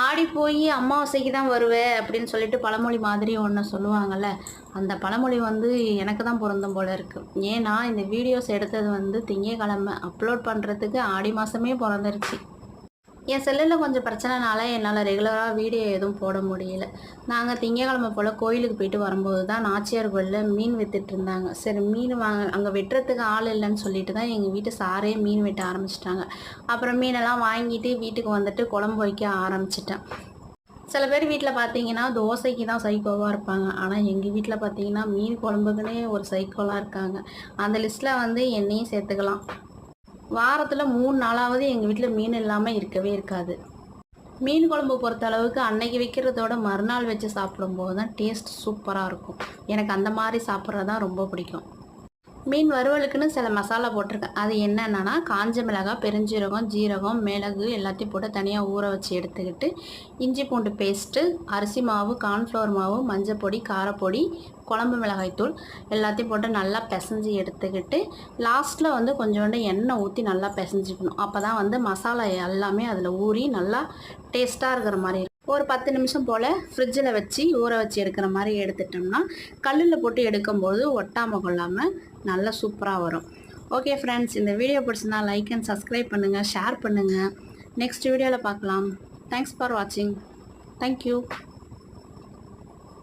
ஆடி போய் அமாவாசைக்கு தான் வருவேன் அப்படின்னு சொல்லிட்டு பழமொழி மாதிரி ஒன்று சொல்லுவாங்கள்ல அந்த பழமொழி வந்து எனக்கு தான் பொருந்தும் போல இருக்குது ஏன்னா இந்த வீடியோஸ் எடுத்தது வந்து திங்கக்கிழமை அப்லோட் பண்ணுறதுக்கு ஆடி மாதமே பிறந்துருச்சு. என் செல்லில் கொஞ்சம் பிரச்சனைனால என்னால் ரெகுலராக வீடியோ எதுவும் போட முடியல. நாங்கள் திங்கக்கிழமை போல் கோயிலுக்கு போயிட்டு வரும்போது தான் நாச்சியார் கோயிலில் மீன் வித்துட்டு இருந்தாங்க. சரி மீன் வாங்க அங்கே வெட்டுறதுக்கு ஆள் இல்லைன்னு சொல்லிட்டு தான் எங்கள் வீட்டு சாரே மீன் வெட்ட ஆரம்பிச்சிட்டாங்க. அப்புறம் மீனெல்லாம் வாங்கிட்டு வீட்டுக்கு வந்துட்டு குழம்பு வைக்க ஆரம்பிச்சிட்டேன். சில பேர் வீட்டில் பார்த்தீங்கன்னா தோசைக்கு தான் சைக்கோவாக இருப்பாங்க. ஆனால் எங்கள் வீட்டில் பார்த்தீங்கன்னா மீன் குழம்புக்குன்னே ஒரு சைக்கோலாக இருக்காங்க. அந்த லிஸ்ட்டில் வந்து என்னையும் சேர்த்துக்கலாம். வாரத்தில் மூணு நாளாவது எங்கள் வீட்டில் மீன் இல்லாமல் இருக்கவே இருக்காது. மீன் குழம்பு பொறுத்த அளவுக்கு அன்னைக்கு வைக்கிறதோட மறுநாள் வச்சு சாப்பிடும்போது தான் டேஸ்ட் சூப்பராக இருக்கும். எனக்கு அந்த மாதிரி சாப்பிட்றது தான் ரொம்ப பிடிக்கும். மீன் வறுவலுக்குன்னு சில மசாலா போட்டிருக்கேன். அது என்னென்னா காஞ்ச மிளகாய் பெருஞ்சீரகம் ஜீரகம் மிளகு எல்லாத்தையும் போட்டு தனியாக ஊற வச்சு எடுத்துக்கிட்டு இஞ்சி பூண்டு பேஸ்ட்டு அரிசி மாவு கார்ன்ஃப்ளவர் மாவு மஞ்சள் பொடி காரப்பொடி குழம்பு மிளகாய்த்தூள் எல்லாத்தையும் போட்டு நல்லா பிசைஞ்சு எடுத்துக்கிட்டு லாஸ்ட்டில் வந்து கொஞ்சோண்டு எண்ணெய் ஊற்றி நல்லா பிசைஞ்சிக்கணும். அப்போ தான் வந்து மசாலா எல்லாமே அதில் ஊறி நல்லா டேஸ்ட்டாக இருக்கிற மாதிரி இருக்கும் ஒரு பத்து நிமிஷம் போல் ஃப்ரிட்ஜில் வச்சு ஊற வச்சு எடுக்கிற மாதிரி எடுத்துட்டோம்னா கல்லில் போட்டு எடுக்கும்போது ஒட்டாமல் கொள்ளாமல் நல்லா சூப்பராக வரும். ஓகே ஃப்ரெண்ட்ஸ் இந்த வீடியோ பிடிச்சிருந்தா லைக் அண்ட் சப்ஸ்கிரைப் பண்ணுங்கள் ஷேர் பண்ணுங்கள் நெக்ஸ்ட் வீடியோவில் பார்க்கலாம். தேங்க்ஸ் ஃபார் வாட்சிங் தேங்க்யூ